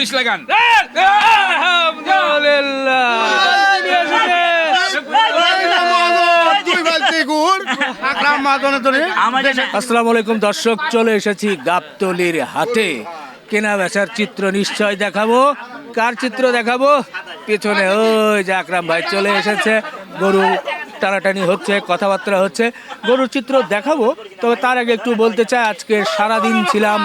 বিশ লাগান। আসসালামু আলাইকুম দর্শক, চলে এসেছি গাবতলির হাটে। কেনা বেচার চিত্র নিশ্চয় দেখাবো। কার চিত্র দেখাবো? পেছনে ওই যে আকরাম ভাই চলে এসেছে। গরু টানাটানি হচ্ছে, কথাবার্তা হচ্ছে। গরুর চিত্র দেখাবো, তবে তার আগে একটু বলতে চাই, আজকে সারাদিন ছিলাম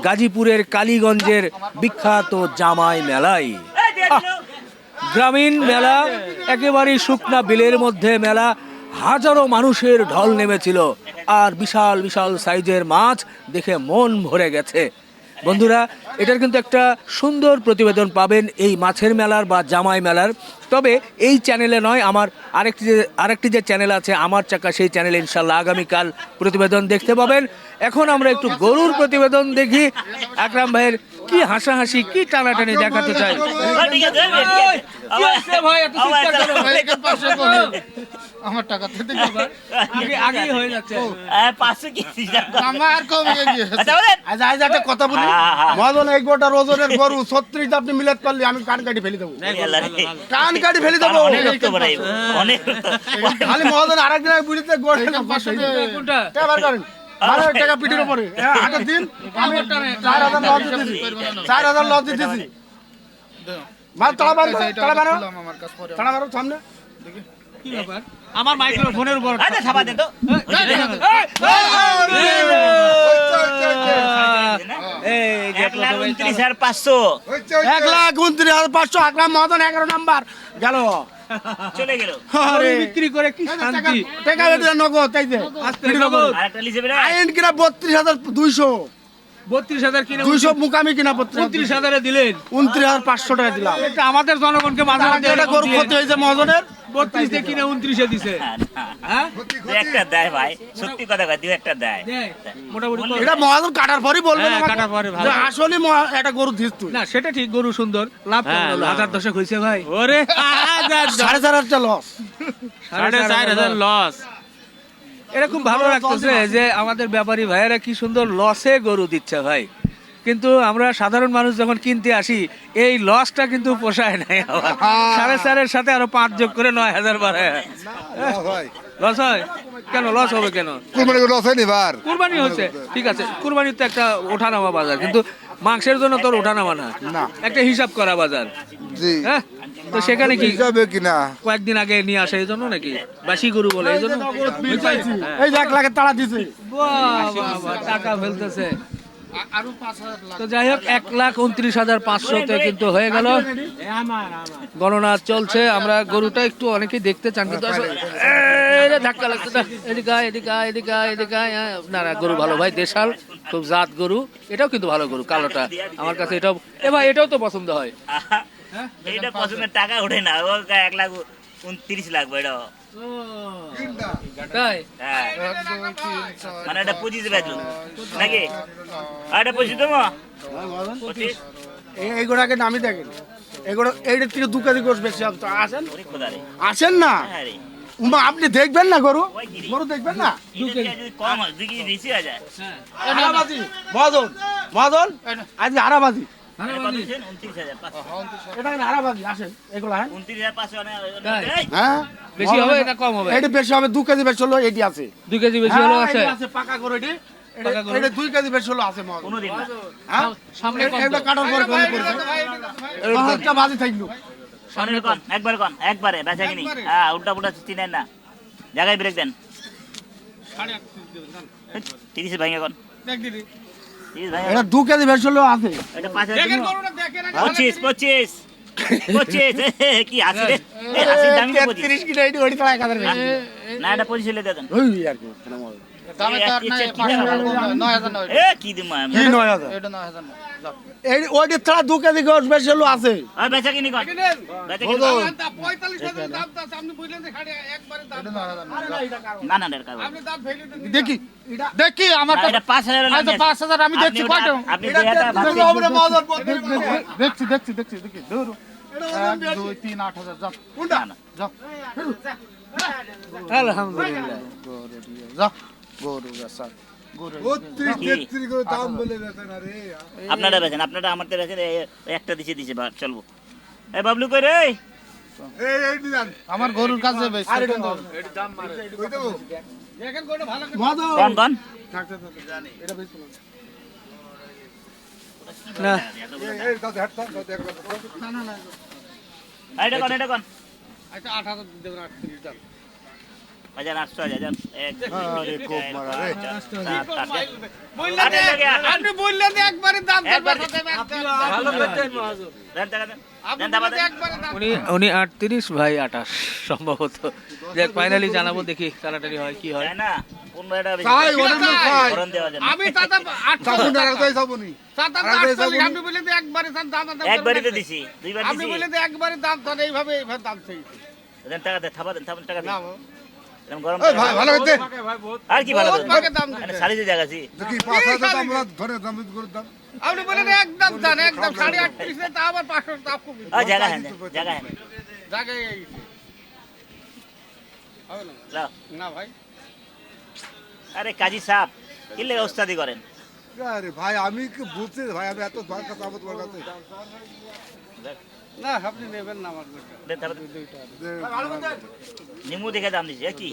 গাজীপুরের কালীগঞ্জের বিখ্যাত জামাই আহ, গ্রামীণ মেলা একেবারেই শুকনা বিলের মধ্যে মেলা হাজারো মানুষের ঢল নেমেছিল। আর বিশাল বিশাল সাইজের মাছ দেখে মন ভরে গেছে। বন্ধুরা এটার কিন্তু একটা সুন্দর প্রতিবেদন পাবেন এই মাছের মেলার বা জামাই মেলার। তবে এই চ্যানেলে নয় আমার আরেকটি যে আরেকটি যে চ্যানেল আছে আমার চাকা সেই চ্যানেলে ইনশাল্লাহ আগামীকাল প্রতিবেদন দেখতে পাবেন। এখন আমরা একটু গরুর প্রতিবেদন দেখি। আকরাম ভাইয়ের কি হাসাহাসি কি টানাটানি দেখাতে চাই? আমার টাকা আগেই হয়ে যাচ্ছে। আমার কমে গিয়েছে আচ্ছা আজ একটা কথা বলি। হ্যাঁ, হ্যাঁ। মদন এক গোটা ওজনের গরু ছত্রিশ আপনি মিলাত করলে আমি কান কাটি ফেলে দেবো। কান কাটি ফেলে দেবো। খালি মদন আরেকদিন বুঝতে গোড়ে কোনটা? টাকা করেন? বারো হাজার টাকা পিঠের উপরে হ্যাঁ, দিন আমি চার হাজার লজ দিতেছি চার হাজার লজ দিতেছি মাল তালা বারো তালা বারো তালা বারো সামনে কি ব্যাপার আমার মাইক্রোফোনের উপর আচ্ছা ছাপা দেন তো এই এক লাখ উনত্রিশ হাজার পাঁচশো এক লাখ উনত্রিশ হাজার পাঁচশো আকরাম মদন এগারো নাম্বার গেল চলে গেল। আরে। বিক্রি করে কি শান্তি? টাকা বেটে নগদ তাই যে? আস্তে নগদ। আর একটা লিখে বেরো আইন কিনা বত্রিশ হাজার দুইশো। বত্রিশ হাজার কিনে দুইশো মুকামি কিনা বত্রিশ উনত্রিশ হাজারে দিলেন। উনত্রিশ হাজার পাঁচশো টাকা দিলাম। এটা আমাদের জনগণকে মাঝে মাঝে এটা গরু ক্ষতি হয়েছে মহাজনের। বত্রিশ দিয়ে কিনে উনত্রিশে দিছে। হ্যাঁ দু একটা দেয় ভাই। সত্যি কথা কয় দু একটা দেয়। মোটামুটি এটা মহাজন কাটার পরই বলবেন হ্যাঁ, কাটার পরে ভালো। আসলে একটা গরু দিস তুই। না সেটা ঠিক গরু সুন্দর। লাভ হাজার দশেক হয়েছে ভাই। ওরে সাড়ে চার হাজার লস সাড়ে চার হাজার লস এরকম ভালো লাগতেছে যে আমাদের ব্যাপারী ভাইয়েরা কি সুন্দর লসে গরু দিচ্ছে ভাই। কিন্তু আমরা সাধারণ মানুষ যখন কিনতে আসি এই লসটা কিন্তু পোষায় নাই সাড়ে চারের সাথে আরও পাঁচ যোগ করে নয় হাজার বাড়ায় লস হয়। কেন লস হবে কেন? কুরবানি লস হয়নি বার? কুরবানি হচ্ছে ঠিক আছে। কুরবানির তো একটা ওঠানামা বাজার কিন্তু মাংসের জন্য তোর ওঠানামা না। না। একটা হিসাব করা বাজার। জি। হ্যাঁ? তো সেখানে কি? হিসাবে কিনা কয়েকদিন আগে নিয়ে আসে এই জন্য নাকি? বাসি গরু বলে এই জন্য? এই এক লাখের তাড়া দিছে। বাহ, বাহ, বাহ, টাকা ফেলতেছে। তো যাই হোক এক লাখ উনত্রিশ হাজার পাঁচশোতে কিন্তু হয়ে গেল। গণনা চলছে আমরা গরুটা একটু অনেকেই দেখতে চান কিন্তু ধাক্কা লাগছে না। এদিকে এদিকে এদিকে এদিকে। না না গরু ভালো ভাই দেশাল খুব জাত গরু। এটাও কিন্তু ভালো গরু কালোটা আমার কাছে এটাও এ ভাই এটাও তো পছন্দ হয়। এইটা পছন্দের টাকা ওঠে না এক লাখ উনত্রিশ লাগবে এটা তাই? হ্যাঁ। মানে এটা পঁচিশ বেচুন নাকি? আর এটা পঁচিশ দেবো? এইগুলাকে নামি দেখেন। এগুলো এইটার থেকে দু কেজি গোস বেশি হবে আসেন? আসেন না? হ্যাঁ রে। উমা, আপনি দেখবেন না গরু? গরু। দেখবেন না? কম হয় দুই কেজি বেশি হয়ে যায়। মহাজন। মহাজন? আজকে হারাবাজি একবার কন একবারে বেচা কিনি। হ্যাঁ উল্টা পুল্টা চিনেন না জায়গায় ব্রেক দেন। তিরিশ ভাঙে কন তিরিশ ভাঙে এটা দু কেজি বেশি হলেও আছে। পঁচিশ পঁচিশ পঁচিশ। এ, কি হাসি রে? এ, হাসির দামই তো পঁচিশ। তিরিশ কিলো এটি ওটি এক হাজার না এটা পঁচিশ হলে দেন। ওই আর কি দেখি। দেখি আমার পাঁচ হাজার আচ্ছা, আমি- পাঁচ হাজার আমি দেখছি। দেখছি দেখছি দেখছি দেখি। ধরো এক দুই তিন আট হাজার যাও। কোনটা? না, না। যাও আলহামদুলিল্লাহ। যাও। গরু আপনারা বেছেন আপনারা আমারটা বেছেন একটা দিছে দিছে চলবো এই বাবলু কই রে এই এই দিলাম আমার গরুর কাছে না এটা কোন এটা কোন আচ্ছা আট হাজার দেবেন আটত্রিশ দাম হাজার আটশো হাজার। আপনি বললেন একবারে দাম উনি উনি আটত্রিশ ভাই আঠাশ সম্ভবত। দেখ ফাইনালি জানাব দেখি কারাটারি হয় কি হয়। না? আমি একবারে দাম। দিছি আপনি বললেন একবারে ধর এইভাবে দাম চাই টাকা দেন থাবা দেন টাকা দেন না এরকম গরম। ভালো হইতে। আর কি ভালো বহুত দেন? ভাগে দাম আরে দিতে। সারিতে জায়গা আছি। দেখি পাঁচ হাজার আমরা ধরে দাম করে দাম। আপনি বললেন একদম দাম একদম। সাড়ে আটত্রিশে তা আবার পাঁচশো দাম কমে জায়গা হ্যাঁ জায়গা হ্যাঁ। জায়গায় এই গেছে। হবে না? ভাই। আরে কাজী সাপ কি লেগে ওস্তাদি করেন? আরে ভাই আমি কি বুঝছি ভাই আমি এত কাছে তোমার কাছে না আপনি নেবেন না আমার নিমু দেখে দাম কি?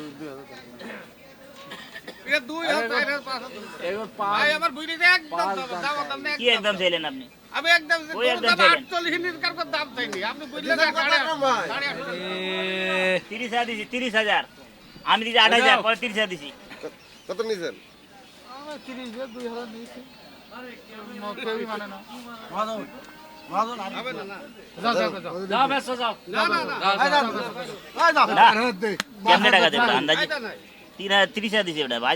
একদম চাইলেন আপনি? আমি একদম দাম চাইলেন। 48 নির্কার করে দাম চাইনি। আপনি বললেন আট- সাড়ে আটশো। এ, তিরিশ হাজার দিছি তিরিশ হাজার। আমি দিছি আট হাজার পরে তিরিশ হাজার দিছি কত না, কেমনে টাকা দেবো আন্দাজি। তিন হাজার তিরিশ হাজার দিছি ভাই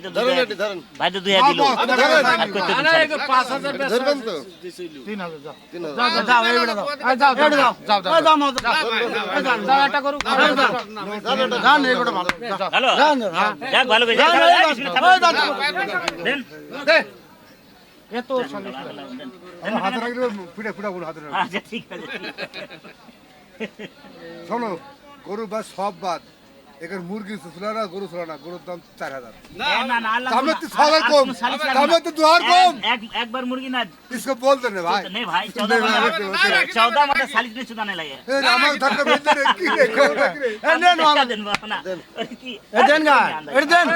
ভালো হাতে রাখলে ফুটে ফুটা বলো হাতে। আচ্ছা ঠিক আছে শোনো গরু বাদ সব বাদ এখানে মুরগি ছিল না গরু ছিল না গরুর দাম চার হাজার না না না আল্লাহ দামে তো আর- ছ হাজার আর কম কোনো সালিশ লাগবে দামে না। তো দু হাজার কম এক- এক- একবার মুরগি না इसको बोलते ना भाई नहीं भाई चौदह नहीं, मतलब नहीं, नहीं, नहीं, नहीं। चौदह मतलब सालिस में चुदाने लगे ए আমার ধরতে বলতে রে কি রে কোন রে क्या दिन बापना की দেন গা, এটা দেন।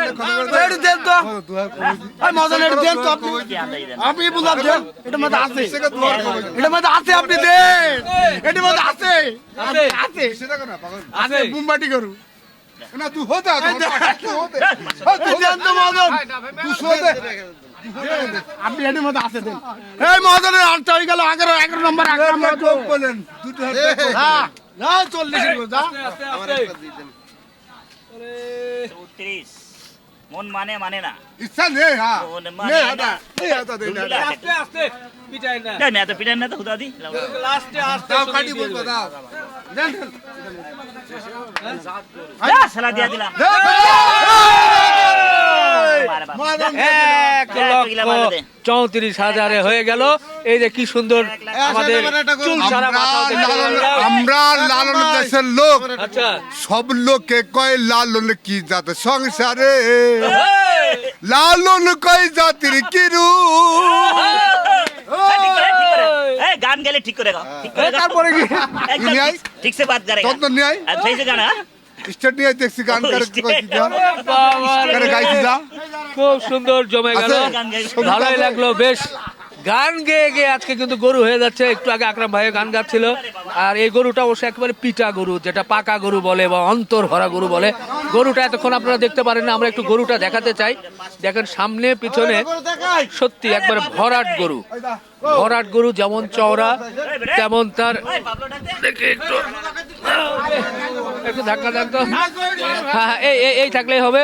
এটা দেন তো। দু হাজার কম এই মদন, এটা দেন তো আপনি। क्या अंदाज देना আপনি বুঝলাম দেন। এটার মধ্যে আছে। সেটা দু হাজার কম এটার মধ্যে আছে, আপনি দেন। এটার মধ্যে আছে। আছে, আছে। সেটা কেন পাগল আছে, বুমবাটি করু। না তুই হতে আপনি এটার মধ্যে আসে দেন মানে মানে না ইচ্ছা নেই চৌত্রিশ হাজারে হয়ে গেল। এই যে কি সুন্দর আমরা লালন দেশের লোক। সব লোকে কয় লালন কি জাত সংসারে? লালন কয় জাতির কিরু গান গেলে ঠিক করে তারপরে ঠিক সে করে খুব সুন্দর জমে ভালোই লাগল বেশ। গান গেয়ে আজকে কিন্তু গরু হয়ে যাচ্ছে। একটু আগে আকরাম ভাইয়ের গান গাচ্ছিল। আর এই গরুটা অবশ্যই একেবারে পিটা গরু যেটা পাকা গরু বলে বা অন্তর ভরা গরু বলে। গরুটা এতক্ষণ আপনারা দেখতে পারেন না আমরা একটু গরুটা দেখাতে চাই। দেখেন সামনে পিছনে সত্যি একবারে ভরাট গরু। ভরাট গরু যেমন চওড়া, তেমন তার একটু একটু ধাক্কা থাকতো হ্যাঁ এই এই থাকলেই হবে।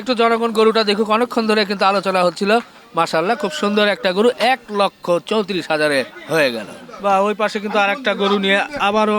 একটু জনগণ গরুটা দেখুক, অনেকক্ষণ ধরে কিন্তু আলোচনা হচ্ছিল। মাসাল্লাহ খুব সুন্দর একটা গরু, এক লক্ষ চৌত্রিশ হাজারে হয়ে গেল। বা, ওই পাশে কিন্তু আর একটা গরু নিয়ে আবারও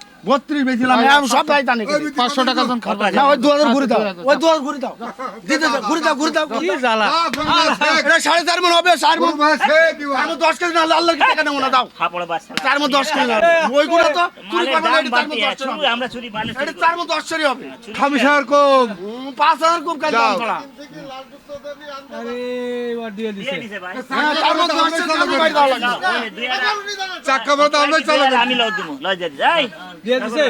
বত্রিশ বেছিলাম আমি সব ভাই জানি পাঁচশো টাকা জন খাবে না ওই দু হাজার ঘুরে দাও ওই দু হাজার ঘুরে দাও। দিতে দাও ঘুরে দাও ঘুরে দাও কি জ্বালা? বাস শেষ। এটা সাড়ে চার মন হবে চার মন মন দশ কেজি না আল্লাহ টাকা নেব না দাও। চার মন দশ কেজি না ওইগুলো তো চুরি মালের করবে না দাম এটা চার মন দশ আমরা চুরি এটা চার মন দশ চুরি হবে খামিসার কম। পাঁচ হাজার কম দাম হ্যাঁ, আমি ওই হাজার- চাক্কা মতো আমরা দুই আমি লজ দিব লজ যাই। দিয়ে দিছে।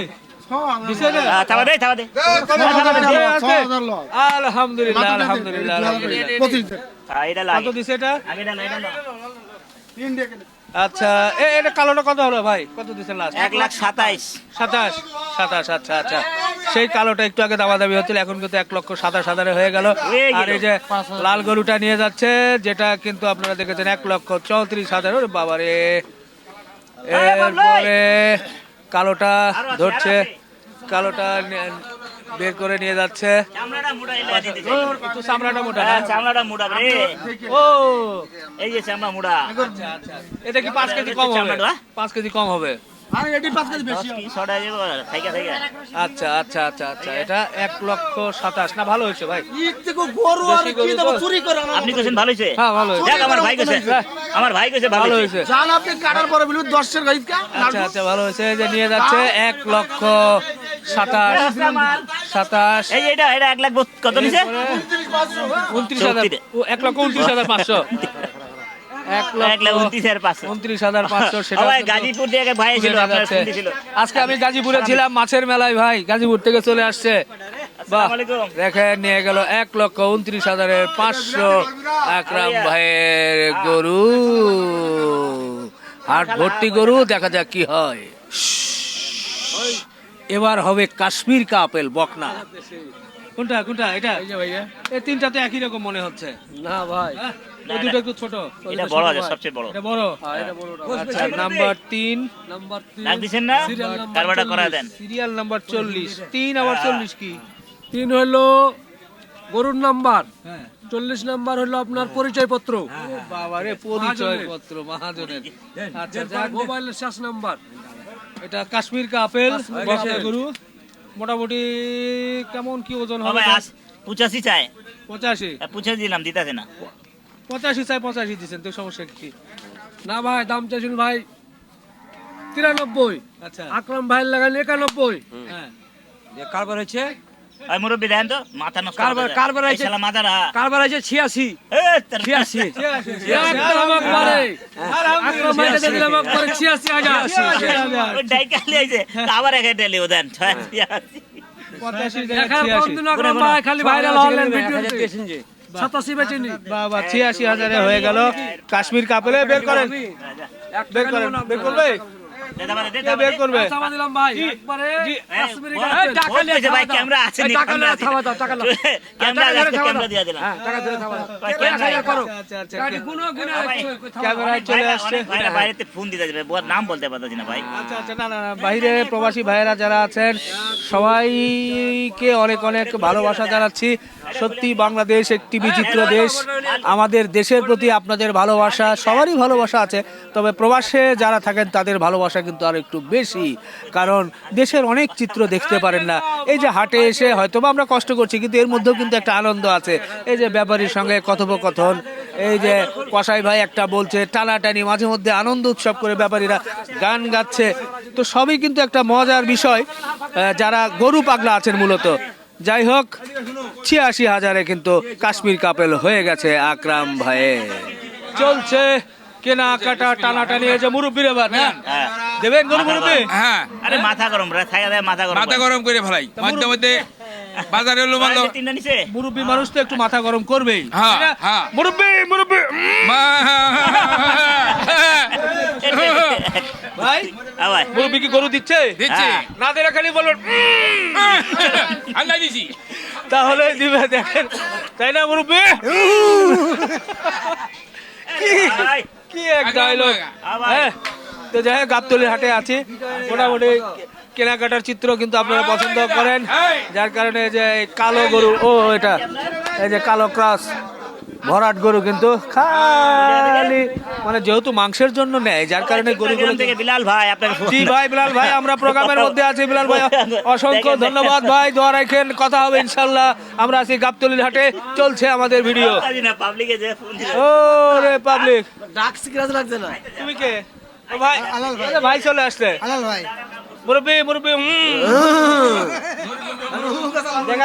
আলহামদুলিল্লাহ আলহামদুলিল্লাহ। আচ্ছা এটা কালোটা কত হলো ভাই? কত লাস্ট এক লাখ সাতাইশ। সাতাশ সাতাশ আচ্ছা আচ্ছা। সেই কালোটা একটু আগে দামাদামি হচ্ছিল এখন কিন্তু এক লক্ষ সাতাশ হাজারে হয়ে গেল। আর এই যে লাল গরুটা নিয়ে যাচ্ছে যেটা কিন্তু আপনারা দেখেছেন এক লক্ষ চৌত্রিশ হাজার বাবারে। এরপরে কালোটা ধরছে কালোটা বের করে নিয়ে যাচ্ছে। চামড়াটা মোটা ও, চামড়াটা মোটা না? হ্যাঁ, মোটা রে। ও। এই যে চামড়া মোটা। আচ্ছা আচ্ছা। এটা কি পাঁচ কেজি কম হবে? পাঁচ কেজি কম হবে। আচ্ছা আচ্ছা আচ্ছা আচ্ছা এটা এক লক্ষ সাতাশ। না ভালো হয়েছে ভাই। ঈদ থেকে গরু আর দেশি কি গরু দেবো তো? চুরি করে আনা আপনি কোছেন ভালো হয়েছে? হ্যাঁ ভালো হয়েছে। আমার ভাই কোছে আমার ভাই কোছে ভালো ভালো হয়েছে। হয়েছে। জান আপনি কাটার পরে বলবেন দশের গাইড আচ্ছা আচ্ছা ভালো হয়েছে। যে নিয়ে যাচ্ছে এক লক্ষ সাতাশ। সাতাশ। এই এটা এটা এক লাখ কত নিছে? উনত্রিশ হাজার এক লক্ষ উনত্রিশ হাজার পাঁচশো। আজকে আমি গাজীপুরে ছিলাম মাছের মেলায় ভাই। গাজীপুর থেকে চলে আসছে। দেখেন নিয়ে গেল এক লক্ষ উনত্রিশ হাজারের পাঁচশো। আকরাম ভাইয়ের গরু। হাট ভর্তি গরু দেখা যাক কি হয়। এবার হবে কাশ্মীর কা আপেল বকনা। কোনটা কোনটা? এটা? এই যে ভাইয়া। তিনটা তো একই রকম মনে হচ্ছে। না ভাই। হ্যাঁ? ওই দুটো একটু ছোট। এটা বড় আছে সবচেয়ে বড়। এটা বড়? আচ্ছা নাম্বার তিন। ডাক দিছেন না? কারবারটা করা দেন। সিরিয়াল নাম্বার চল্লিশ। তিন আবার চল্লিশ কি? তিন হলো গরুর নাম্বার। হ্যাঁ। চল্লিশ নাম্বার হলো আপনার পরিচয় পত্র বাবারে পরিচয় পত্র মহাজনের। আচ্ছা যাক, মোবাইলের শেষ নাম্বার। এটা কাশ্মীর কা আপেল। গরু। মোটামুটি কেমন কি ওজন হবে পঁচাশি চাই। পঁচাশি? চায় পঁচাশি দিলাম দিতে না। পঁচাশি চাই পঁচাশি দিচ্ছেন তো সমস্যা কি? না ভাই দাম চাইছেন ভাই তিরানব্বই। আচ্ছা। আকরাম ভাইয়ের লাগান একানব্বই। হ্যাঁ। কারবার হয়েছে? ওই মুরব্বী দেন তো মাথা নষ্ট কারবার- কারবার আছে। মাথা না কারবার হয়েছে ছিয়াশি। এ, তার- ছিয়াশি। ছিয়াশি, একদম একবারে। দিলাম একবারে ওই ডাইকা আবার দেন ছিয়াশি। পঁচাশি দেখার ছিয়াশি। কোনদিন আকরাম ভাই খালি ভাইরাল হলেন ভিডিওতে। সাতাশি বেচে নি বাবা ছিয়াশি হাজারে হয়ে গেল। কাশ্মীর কাপেলে বের করেন। বের করেন। বের করবে দে দাবারে, দে কে দাবারে। বের করবে? চাপা দিলাম ভাই একবারে জি। কাশ্মীরি এই, কাপড়। টাকা নিয়ে ভাই, ক্যামেরা আছে নি, টাকা ক্যামেরা থামা দাও টাকা ক্যামেরা আছে, ক্যামেরা দিয়ে দিলাম। টাকা ধরে থামা দাও। ক্যামেরা করো গাড়ি গুনো গুনো ক্যামেরায় চলে আসছে। অনেক বাইরেতে ফোন দিতে যাবে বল, নাম বলতে পারতেছি না ভাই। আচ্ছা আচ্ছা না না না বাইরে প্রবাসী ভাইয়েরা যারা আছেন সবাইকে অনেক অনেক ভালোবাসা জানাচ্ছি। সত্যি বাংলাদেশ একটি বিচিত্র দেশ। আমাদের দেশের প্রতি আপনাদের ভালোবাসা সবারই ভালোবাসা আছে। তবে প্রবাসে যারা থাকেন তাদের ভালোবাসা কিন্তু আর একটু বেশি। কারণ দেশের অনেক চিত্র দেখতে পারেন না। এই যে হাটে এসে হয়তোবা আমরা কষ্ট করছি কিন্তু এর মধ্যেও কিন্তু একটা আনন্দ আছে। এই যে ব্যাপারীর সঙ্গে কথোপকথন এই যে কসাই ভাই একটা বলছে টানাটানি মাঝে মধ্যে আনন্দ উৎসব করে ব্যাপারীরা গান গাচ্ছে। তো সবই কিন্তু একটা মজার বিষয়। যারা গরু পাগলা আছেন মূলত যাই হোক ছিয়াশি হাজারে কিন্তু কাশ্মীর কাপেল হয়ে গেছে আকরাম ভাইয়ে। চলছে কেনাকাটা টানাটানি এই যে মুরব্বীর এবার না? হ্যাঁ। দেবেন গরু মুরব্বী? হ্যাঁ। আরে মাথা গরম রে থাকা দেয় মাথা গরম মাথা গরম করে ফেলাই। মধ্যে মধ্যে বাজারে ভাই, তিনটা নিছে? মুরব্বী মানুষ তো একটু মাথা গরম করবেই। হ্যাঁ, হ্যাঁ। মুরব্বী মুরব্বী। ভাই ভাই মুরব্বী কি গরু দিচ্ছে? দিচ্ছি। না দিলে খালি বলুন আল্লাহ দিছি। তাহলে দিবে দেখেন। তাই না মুরব্বী? কি? এক ডায়লগ হ্যাঁ তো যাই হোক গাবতলির হাটে আছি। মোটামুটি কেনাকাটার চিত্র কিন্তু আপনারা পছন্দ করেন। যার কারণে যে কালো গরু ও এটা এই যে কালো ক্রস। ভরাট গরু কিন্তু খালি। মানে যেহেতু মাংসের জন্য নেয় যার কারণে গরুগুলো চট্টগ্রাম থেকে বিলাল ভাই আপনাকে জি ভাই বিলাল ভাই আমরা প্রোগ্রামের মধ্যে আছি বিলাল ভাই অসংখ্য ধন্যবাদ ভাই দোয়া রাখেন কথা হবে ইনশাল্লাহ আমরা আছি গাবতলির হাটে চলছে আমাদের ভিডিও। জানি না পাবলিকে যে ফোন দিল ও রে পাবলিক ডাকছি কিরাজ লাগছে না? তুমি কে? ও ভাই আরে ভাই চলে আসলে। আলাল ভাই। মুরব্বি মুরব্বি।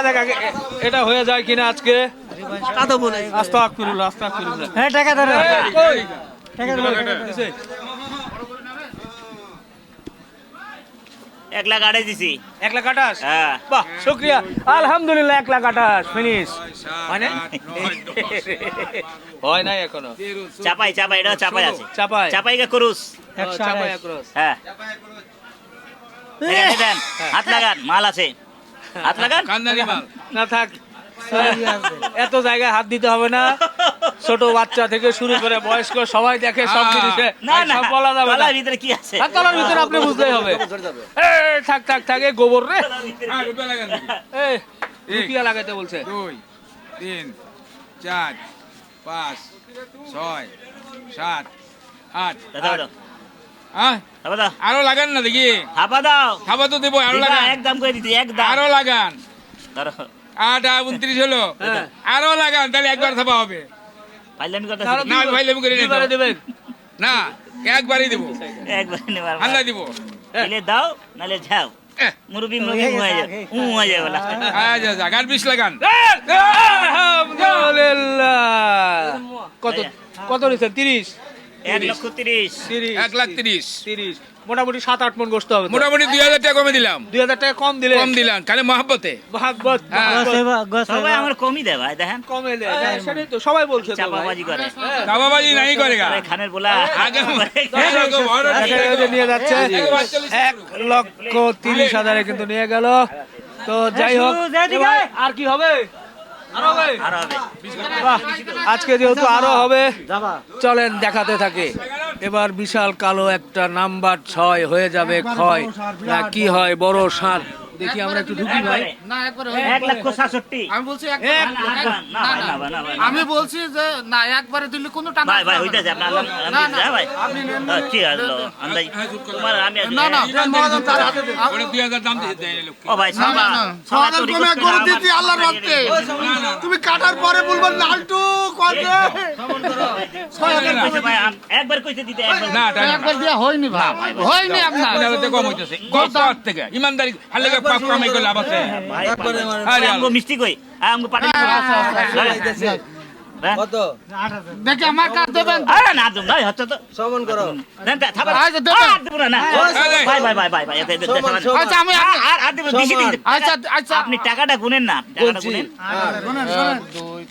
দেখা এ- এটা হয়ে যায় কিনা আজকে। কাতো বলে। আস্তাগফিরুল্লাহ আস্তাগফিরুল্লাহ হ্যাঁ টাকা ধরে। কই? দিছে? এক লাখ আড়াই দিছি। এক লাখ আঠাশ হ্যাঁ। বাহ শুক্রিয়া। আলহামদুলিল্লাহ এক লাখ আঠাশ ফিনিশ। হয় হয় নাই এখনও। চাপাই চাপাই এটা চাপাই আছে। চাপাই। চাপাই কে করুস চাপাই across। হ্যাঁ। দেন হাত লাগান মাল আছে। হাত লাগান? না থাক। এত জায়গায় হাত দিতে হবে না। ছোট বাচ্চা থেকে শুরু করে বয়স্ক সবাই দেখে সব জিনিসে। না না বলা যাবে না। ভিতরে কি আছে? আর তলার ভিতরে আপনি বুঝলেই হবে। থাক থাক গোবর রে। হ্যাঁ রুপিয়া লাগাইতে বলছে। দুই তিন চার পাঁচ ছয় সাত আট হ্যাঁ? হাবা দাও আরও লাগান না দেখি। হাবা দাও। খাব তো দেবো আরও লাগান। একদম করে দিতে একদম আরও লাগান। ধরো আট আর উনত্রিশ হলো। হ্যাঁ। আরও লাগান তাহলে একবার থাবা হবে। ফাইলামি না, করে না একবারই দেবো। একবার নেবার হাল্লা দিব। দিলে দাও নালে যাও। মুরবি মুরবি হয়ে যাবে। উ হয়ে যাবে আচ্ছা আচ্ছা গান বিশ লাগান। আলহামদুলিল্লাহ। কত কত নিছেন? তিরিশ? এক লক্ষ তিরিশ। তিরিশ এক লাখ তিরিশ তিরিশ। মোটামুটি সাত আট মন গোস্ত হবে মোটামুটি দুই হাজার টাকা কমে দিলাম। দুই হাজার টাকা কম দিলে। কম দিলাম খালি মহাব্বতে। ভাগবত হ্যাঁ। সবাই আমার কমই দেয় ভাই দেখেন। কমে দেয় হ্যাঁ, সেটাই তো সবাই বলছে তো চাপাবাজি করে। দাবাবাজি নাই করে গা। খানের বলা। আগে নিয়ে যাচ্ছে। এক লক্ষ তিরিশ হাজারে কিন্তু নিয়ে গেল। তো যাই হোক আর কি হবে? আজকে যেহেতু আরও হবে চলেন দেখাতে থাকে। এবার বিশাল কালো একটা নাম্বার ছয় হয়ে যাবে ক্ষয়। না কি হয়? বড় সার। দেখি আমরা একটু ঢুকি ভাই না একবার এক লক্ষ সাতষট্টি আমি বলছি এক- এক। আমি বলছি যে না একবারে দিলে কোনো টাকা ভাই ভাই হইতাছে আল্লাহ- না, আমি- না, হ্যাঁ, ভাই আপনি নেন হ্যাঁ, ঠিক আছে লো, আন্দাজ তোমার আমি না না মহাজন তার হাতে দেন। দুই হাজার দাম দিয়ে দেয় লোক ও ভাই সবা না। তো কমে করে গরু আমার- আল্লাহর রাস্তে। তুমি কাটার পরে বলবেন লালটু কত একবার কইছে ভাই, একবার কইছে দিতে একবার না একবার দিয়া হয়নি ভাই হয়নি আপনার টাকা কম হইতেছে গত থেকে ইমানদারি হালে পাপ কামাই করে। লাভ আছে আরে আমগো মিষ্টি কই? আমগো পাটি দেখে আমার কাজ দেবেন? আরে না দুম ভাই হচ্ছে তো। সমান করো। দেন তা থাবা আচ্ছা, দেবেন। আর দেব না না। ভাই ভাই ভাই ভাই ভাই এতে- এতে- এতে- আচ্ছা আমি আর আর আর দেব দিছি দিছি আচ্ছা আচ্ছা। আপনি টাকাটা গুনেন না টাকাটা গুনেন।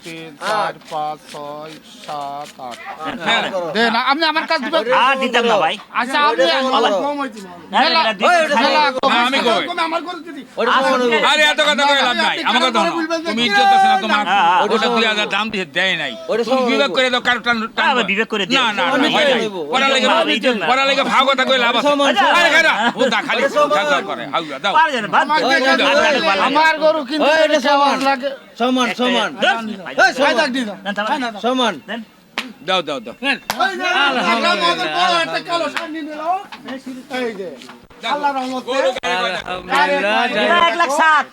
তিন চার পাঁচ ছয় সাত আট। হ্যাঁ। দেন আপনি আমার কাজ দিবেন আর দিতাম না ভাই। আচ্ছা আপনি কম হইছে। হ্যাঁ, আমি কই? আমার করে দিদি আরে এত কথা কই লাভ নাই। আমার কথা তুমি ইজ্জত আছে না তোমার? হ্যাঁ, হ্যাঁ। ওটা দুই হাজার দাম দিয়ে দেয় নাই। তুমি বিবেক করে দাও কারও টান টান- বিবেক করে। না না না হয় নাই পড়া লেগে আমার পড়া লেগে ভাগ কথা কই লাভ আছে। আরে খারা ও দা খালি করে। দাও। আমার গরু কিন্তু সমান। সমান থাবা। সমান দাও। দাও দাও। যাই হোক, এক লাখ সাত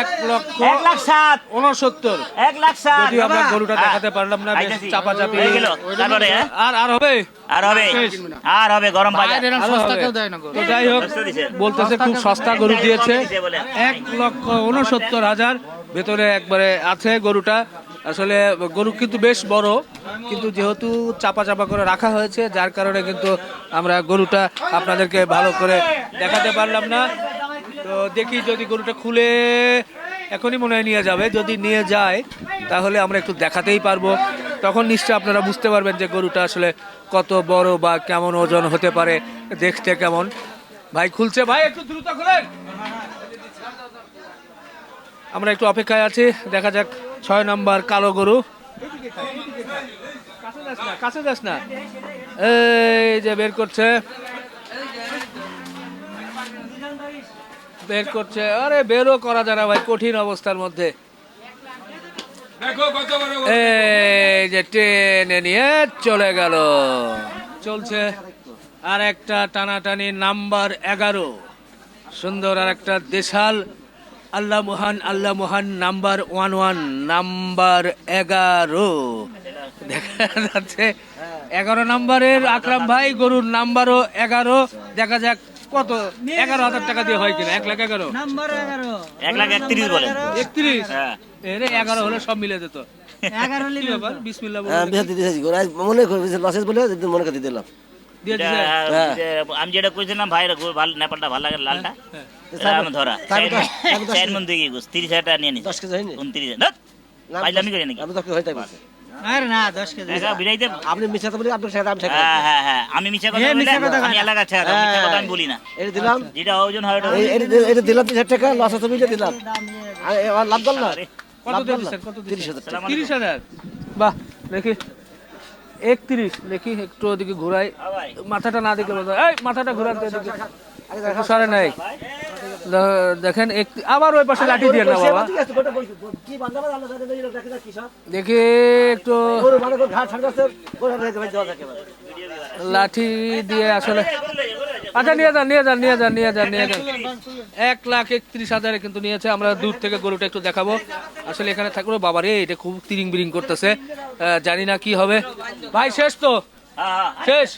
এক লক্ষ। এক লাখ সাত উনসত্তর এক লাখ সাত যদি আমরা গরুটা দেখাতে পারলাম না বেশ চাপা চাপি। হয়ে গেল। তারপরে হ্যাঁ? আর আর হবে? আর হবে। আর হবে গরম বাজার বাইরে এরকম সস্তা কেউ দেয় না গরু তো যাই হোক বলতেছে খুব সস্তা গরু দিয়েছে। এক লক্ষ উনসত্তর হাজার। ভেতরে একবারে আছে গরুটা। আসলে গরু কিন্তু বেশ বড়, কিন্তু যেহেতু চাপা চাপা করে রাখা হয়েছে, যার কারণে কিন্তু আমরা গরুটা আপনাদেরকে ভালো করে দেখাতে পারলাম না। তো দেখি যদি গরুটা খুলে এখনই মনে হয় নিয়ে যাবে, যদি নিয়ে যায়, তাহলে আমরা একটু দেখাতেই পারব। তখন নিশ্চয় আপনারা বুঝতে পারবেন যে গরুটা আসলে কত বড় বা কেমন ওজন হতে পারে, দেখতে কেমন। ভাই, খুলছে, ভাই, একটু দ্রুত খুলেন। আমরা একটু অপেক্ষায় আছি। দেখা যাক ছয় নম্বর কালো গরু। কাছে যাস না, এই যে বের করছে। বের করছে। আরে বেরও করা যায় না ভাই কঠিন অবস্থার মধ্যে। এই যে টেনে নিয়ে চলে গেল। চলছে আর একটা টানাটানি নাম্বার এগারো। সুন্দর আর একটা দেশাল আল্লাহ মহান আল্লাহ মহান নাম্বার ওয়ান ওয়ান নাম্বার এগারো। দেখা যাচ্ছে এগারো নাম্বারের আকরাম ভাই গরুর নাম্বারও এগারো। দেখা যাক কত এগারো হাজার টাকা দিয়ে হয় কিনা এক লাখ এগারো। এক লাখ একত্রিশ বলেন। একত্রিশ? হ্যাঁ। এগারো হলে সব মিলে যেত। ব্যাপার? বিসমিল্লাহ বলে হ্যাঁ মনে করি লসেস বলে মনে করে দিলাম আমি যেটা কইছিলাম ভাই ভালো নেপালটা ভালো লাগে লালটা। আমি ধরা। তো- তারপর তো- চার মন দিয়ে গেছে তিরিশ হাজার টাকা নিয়ে নিস দশ কেজি হয়নি। উনত্রিশ হাজার। পাইলামি করে নাকি? আমি দশ কেজি হয়ে বিরাইতে আপনি মিশাতে বলি আপনার সাথে আমি ঠেকা হ্যাঁ হ্যাঁ হ্যাঁ। আমি মিছা কথা বললে আমি এলাকার ছেড়ে দাও মিছা কথা আমি বলি না। এটা দিলাম। যেটা ওজন হয় এটা- এটা দিলাম টাকা লস আছে বুঝলে আর লাভ দল না। কত? কত বাহ দেখি। একত্রিশ দেখি একটু ওদিকে ঘুরাই। মাথাটা না দেখলে এই মাথাটা ঘুরাতে সরে নাই দেখেন আবার ওই পাশে লাঠি দিয়ে না বাবা দেখে একটু। লাঠি দিয়ে আসলে আচ্ছা নিয়ে যান নিয়ে যান নিয়ে যান নিয়ে যান নিয়ে যান। এক লাখ একত্রিশ হাজারে কিন্তু নিয়েছে আমরা দূর থেকে গরুটা একটু দেখাবো। আসলে এখানে থাকল বাবা রে এটা খুব তিরিং বিরিং করতেছে। জানি না কি হবে। ভাই, শেষ তো। শেষ?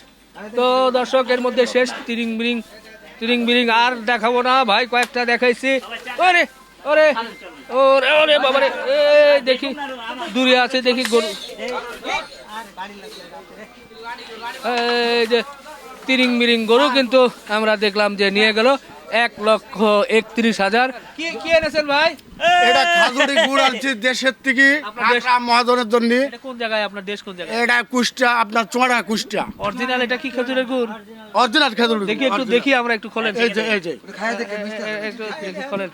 তো দর্শক, এর মধ্যে শেষ, তিরিং বিরিং তিরিং বিরিং আর দেখাবো না। ভাই, কয়েকটা দেখাইছি। ওরে ওরে ওরে ওরে বাবারে, এই দেখি, দূরে আছে, দেখি গরু। এই যে তিরিং বিরিং গরু কিন্তু আমরা দেখলাম যে নিয়ে গেল এক লক্ষ একত্রিশ হাজার। কি কি এনেছেন ভাই? এটা খাজুরি গুড় আনছি দেশের থেকে মহাজনের জন্য। কোন জায়গায়? আপনার দেশ কোন জায়গায়? এটা কুষ্টা আপনার চোড়া কুষ্টা। অরিজিনাল এটা কি খেজুরের গুড়? অরিজিনাল খাজুরি গুড়, দেখি একটু দেখি আমরা একটু খোলেন এই যে এই যে। একটু খোলেন।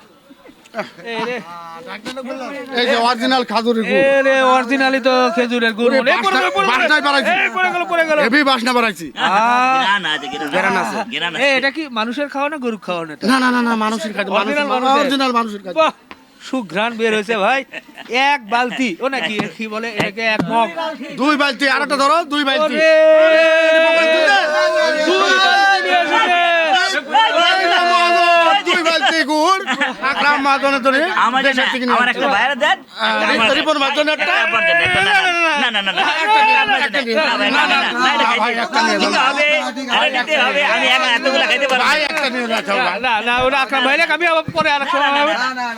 এই যে অরিজিনাল খাজুরি গুড় এ অরিজিনালি তো খেজুরের গুড় মনে- এই পড়ে গেল, পড়ে গেল। বাসনায় বাড়াইছি। পড়ে গেল পড়ে গেল হেভি বাসনা বাড়াইছি আহ, আছে, গেরান আছে। গেরান আছে। এটা কি মানুষের খাওয়া না গরু খাওয়া না না না না না মানুষের কাছে অরিজিনাল মানুষের কাছে সুঘ্রাণ বের হয়েছে ভাই এক বালতি ও নাকি কি বলে এটাকে এক মগ দুই বালতি আর একটা ধরো দুই বালতি দুই বালতি বালতি গুড় আকরাম আমার আমার একটা দেন রিপন- একটা না, না, না, না।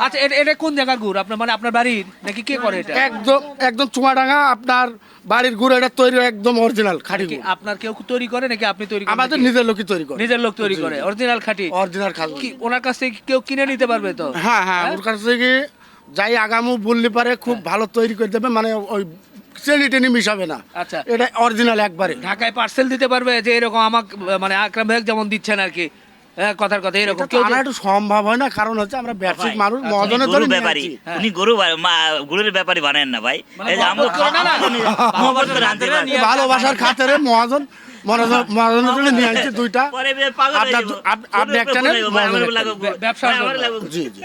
আচ্ছা এটা এটা কোন জায়গার গুড় আপনার মানে আপনার বাড়ির নাকি কে করে এটা একদম একদম চুয়াডাঙ্গা আপনার বাড়ির গুড় এটা তৈরি একদম অরিজিনাল খাঁটি গুড়। আপনার কেউ তৈরি করে নাকি আপনি তৈরি করেন আমাদের নিজের লোকই তৈরি করে। নিজের লোক তৈরি করে অরিজিনাল খাঁটি। অরিজিনাল খাজুর কি ওনার কাছ থেকে কেউ কিনে নিতে পারবে তো? হ্যাঁ হ্যাঁ ওর কাছ থেকে যাই আগামু বললে পারে খুব ভালো তৈরি করে দেবে মানে ওই চেনি টেনি মিশাবে না। আচ্ছা। এটা অরিজিনাল একবারে। ঢাকায় পার্সেল দিতে পারবে যে এরকম আমাকে মানে আকরাম ভাই যেমন দিচ্ছেন আর কি। হ্যাঁ, কথার কথা এরকম কেউ আনা একটু সম্ভব হয় না কারণ হচ্ছে আমরা ব্যবসায়িক মানুষ উনি মহাজনের গরু ব্যাপারী উনি গরু মা- গরুর ব্যাপারী বানায় না ভাই এই যে আমরা মহব্বত করে না, না। মহব্বত করে আনতে পারি। নিয়ে ভালোবাসার খাতিরে মহাজন- মহাজনের জন্য নিয়ে আসছি দুইটা হয়ে আপনি একটা নেন,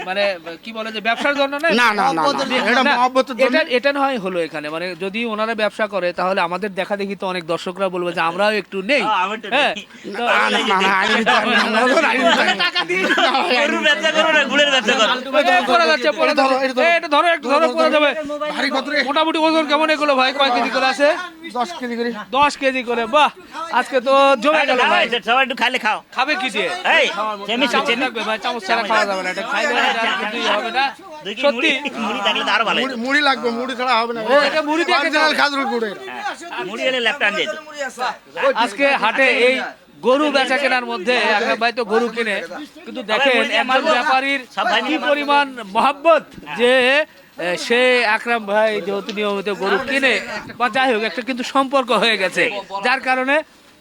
মানে কি বলে যে ব্যবসার জন্য না না না না না, এটা না, মহব্বতের জন্য এটা এটা নয় হলো এখানে মানে যদি ওনারা ব্যবসা করে তাহলে আমাদের দেখা দেখি তো অনেক দর্শকরা বলবে যে আমরাও একটু নেই হ্যাঁ, হ্যাঁ? মোটামুটি ওজন কেমন এগুলো ভাই কয় কেজি করে আছে দশ কেজি করে। দশ কেজি করে বাহ আজকে তো জমে গেল সবাই একটু খাইলে খাও। খাবে কি দিয়ে? এই চেমি চেমি। থাকবে ভাই চামচ ছাড়া খাওয়া যাবে না এটা খাইলে এটা হবে না। দুই সত্যি। মুড়ি মুড়ি থাকলে আরও ভালো মুড়ি- মুড়ি লাগবে মুড়ি ছাড়া হবে না। এটা মুড়ি দিয়ে খেতে খাজুর গুড়ের মুড়ি। হলে লেফট যেত। আজকে হাটে এই গরু বেচা কেনার মধ্যে আকরাম ভাই তো গরু কিনে। কিন্তু দেখেন একজন ব্যাপারীর কি পরিমাণ মহাব্বত যে সে আকরাম ভাই যেহেতু নিয়মিত গরু কিনে, বা যাই হোক, একটা কিন্তু সম্পর্ক হয়ে গেছে। যার কারণে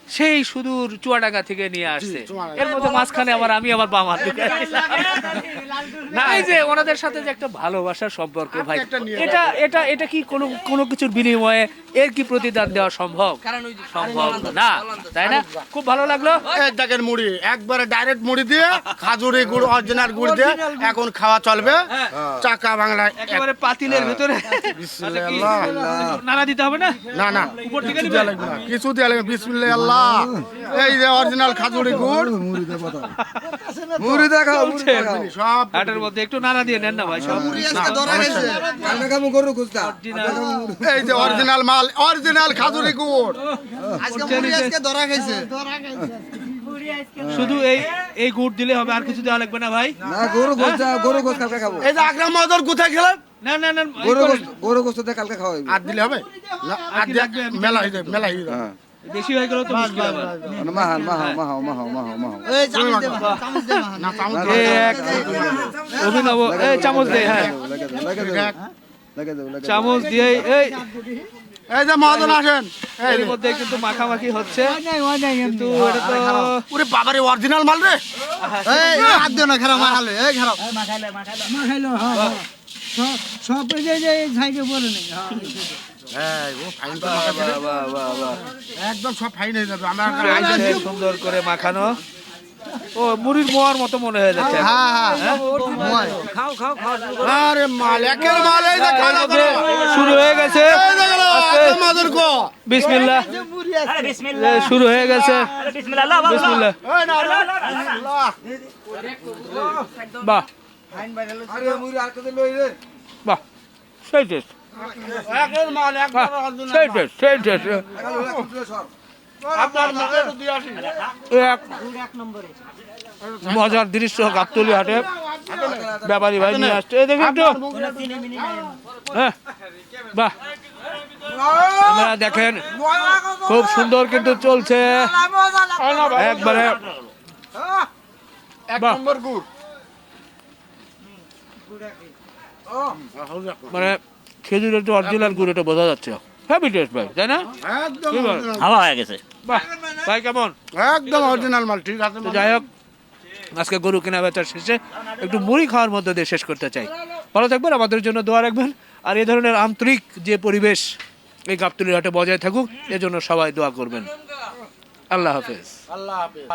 সেই সুদূর চুয়াডাঙ্গা থেকে নিয়ে আসছে। এর মধ্যে মাঝখানে আবার আমি আবার বাম হাত না এই যে ওনাদের সাথে যে একটা ভালোবাসার সম্পর্ক ভাই এটা এটা এটা কি কোনো কোনো কিছুর বিনিময়ে এর কি প্রতিদান দেওয়া সম্ভব? সম্ভব না তাই না? খুব ভালো লাগল। দেখেন মুড়ি একবারে ডাইরেক্ট মুড়ি দিয়ে খাজুরি গুড় অরিজিনাল গুড় দিয়ে এখন খাওয়া চলবে। চাকা বাংলায় এক- একেবারে পাতিলের ভেতরে। বিসমিল্লাহ। আচ্ছা, দিতে হবে না? না না। উপর থেকে কিছু দেওয়া লাগবে না। কিছু দেওয়া লাগবে বিসমিল্লাহ আল্লাহ। এই যে অরিজিনাল খাজুরি গুড়। মুড়ি দেখাও মুড়ি সব হাটের মধ্যে একটু নাড়া দিয়ে নেন না ভাই সব কালকে কামু গরু খুঁজতা এই যে অরিজিনাল মাল অরিজিনাল খাজুরি গুড়। শুধু এই এই গুড় দিলে হবে আর কিছু দেওয়া লাগবে না ভাই? না গরু খুঁজতা গরু গোস কালকে খাব। এই যে আকরাম মদর কোথায় খেলেন না না না গরু করেন। গরু গোস কালকে খাওয়াই। আর দিলে হবে? আর মেলা হয়ে যাবে মেলা হয়ে যাবে। হ্যাঁ। বেশি হয়ে গেল তো মুশকিল আবার। মাহান মাহাও মাহাও মাহাও মাহাও না চামচ এই এক অভিনব। এই চামচ দে হ্যাঁ। দাও দাও দাও দাও চামচ দিয়ে এই এই। যে মহাজন আসেন। এই এর মধ্যে কিন্তু মাখামাখি হচ্ছে। কিন্তু এটা তো ওরে বাবারে অরিজিনাল মাল রে। এই, ও ফাইন তো মাখাচ্ছে রে। বাহ, বাহ, বাহ। একদম সব ফাইন হয়ে যাবে। আমার সুন্দর করে মাখানো। ও মুড়ির মোয়ার মতো মনে হয়ে যাচ্ছে। আরে মাল একের মাল এই যে খাওয়া শুরু হয়ে গেছে। মদর কো। বিসমিল্লাহ। আরে বিসমিল্লাহ। শুরু হয়ে গেছে। বিসমিল্লাহ বিসমিল্লাহ। বাহ। আরে মুড়ি আর কত লই রে বাহ। সেই টেস্ট। মজার দৃশ্য গাবতলি হাটে। ব্যাপারী ভাই নিয়ে আসছে। এই দেখি একটু। হ্যাঁ বাহ। আপনারা দেখেন খুব সুন্দর কিন্তু চলছে। একবারে। এক বাহ। নম্বর গুড়। মানে খেজুরের যে অরিজিনাল গুড় এটা বোঝা যাচ্ছে। হ্যাপি টেস্ট ভাই তাই না? একদম। হাওয়া হয়ে গেছে। বাহ ভাই কেমন? একদম অরিজিনাল মাল ঠিক আছে যাই হোক আজকে গরু কেনা বেচার শেষে একটু মুড়ি খাওয়ার মধ্যে দিয়ে শেষ করতে চাই। ভালো থাকবেন আমাদের জন্য দোয়া রাখবেন। আর এই ধরনের আন্তরিক যে পরিবেশ এই গাবতলির হাটে বজায় থাকুক এজন্য সবাই দোয়া করবেন। আল্লাহ হাফেজ। আল্লাহ হাফেজ।